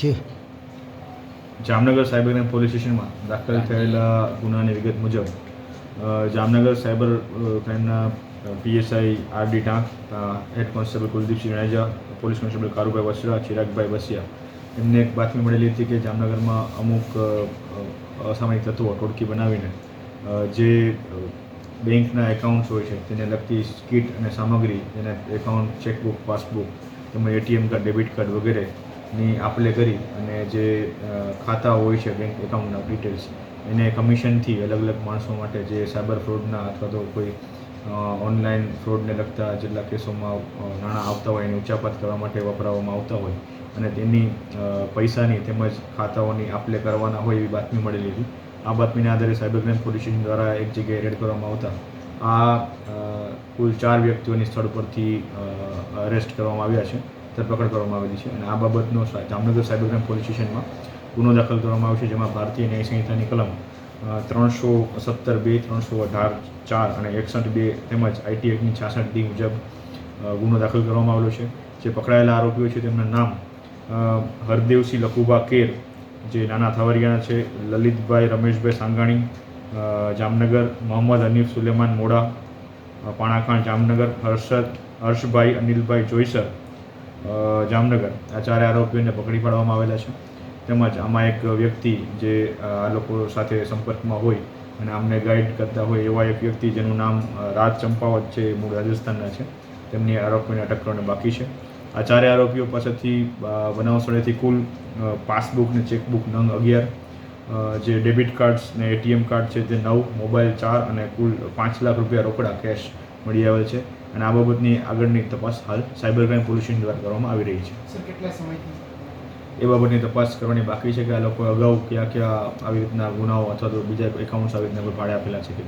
Ji Jamnagar cyber crime police સ્ટેશનમાં દાખલ થયેલા ગુનાની વિગત મુજબ Jamnagar cyber ક્રાઇમના PSI R D Tank head constable Kuldeepsinh Jadeja police constable Karubhai Vasara Chiragbhai Vasiya. એમને એક બાતમી મળેલી હતી કે જામનગરમાં અમુક અસામાયિક તત્વો ટોટકી બનાવીને જે બેંકના એકાઉન્ટ્સ હોય છે તેને લગતી કીટ અને સામગ્રી જેને એકાઉન્ટ ચેકબુક પાસબુક તેમજ એટીએમ કાર્ડ ડેબિટ કાર્ડ વગેરેની આપલે કરી અને જે ખાતા હોય છે બેંક એકાઉન્ટના ડિટેલ્સ એને કમિશનથી અલગ અલગ માણસો માટે જે સાયબર ફ્રોડના અથવા તો કોઈ ઓનલાઈન ફ્રોડને લગતા જેટલા કેસોમાં નાણાં આવતા હોય એને ઉચાપત કરવા માટે વપરાવવામાં આવતા હોય અને તેની પૈસાની તેમજ ખાતાઓની આપલે કરવાના હોય એવી બાતમી મળેલી હતી આ બાતમીના આધારે સાયબર ક્રાઇમ પોલીસ સ્ટેશન દ્વારા એક જગ્યાએ રેડ કરવામાં આવતા. આ કુલ ચાર વ્યક્તિઓની સ્થળ પરથી અરેસ્ટ કરવામાં આવ્યા છે. ધરપકડ કરવામાં આવેલી છે અને આ બાબતનો જામનગર સાયબર ક્રાઇમ પોલીસ સ્ટેશનમાં ગુનો દાખલ કરવામાં આવ્યો છે, જેમાં ભારતીય ન્યાય સંહિતાની કલમ ત્રણસો સત્તર બે, ત્રણસો અઢાર, ચાર અને એકસઠ બે તેમજ આઈટી એક્ટની છાસઠ ડી મુજબ ગુનો દાખલ કરવામાં આવેલો છે. જે પકડાયેલા આરોપીઓ છે તેમના નામ હરદેવસિંહ લખુબા કેર, જે નાના થાવરિયાના છે, લલિતભાઈ રમેશભાઈ સાંગાણી જામનગર, મોહમ્મદ હનીફ સુલેમાન મોડા પાણાખાણ જામનગર, હર્ષદ, હર્ષભાઈ અનિલભાઈ જોઈસર જામનગર. આ ચારે આરોપીઓને પકડી પાડવામાં આવેલા છે. તેમજ આમાં એક વ્યક્તિ જે આ લોકો સાથે સંપર્કમાં હોય અને આમને ગાઈડ કરતા હોય એવા એક વ્યક્તિ જેનું નામ રાજ ચંપાવત છે મૂળ રાજસ્થાનના છે. તેમની આરોપીને અટક કરવાની બાકી છે. આ ચારે આરોપીઓ પાસેથી બનાવ સ્થળેથી કુલ પાસબુક ને ચેકબુક નંગ અગિયાર જે ડેબિટ કાર્ડ્સ ને એટીએમ કાર્ડ છે તે નવ, મોબાઈલ ચાર અને કુલ પાંચ લાખ રૂપિયા રોકડા કેશ મળી આવેલ છે. અને આ બાબતની આગળની તપાસ હાલ સાયબર ક્રાઇમ પોલ્યુશન દ્વારા કરવામાં આવી રહી છે કેટલા સમયથી એ બાબતની તપાસ કરવાની બાકી છે કે આ લોકો અગાઉ કયા કયા આવી રીતના ગુનાઓ અથવા તો બીજા એકાઉન્ટ્સ આવી રીતના કોઈ ભાડે આપેલા છે કે.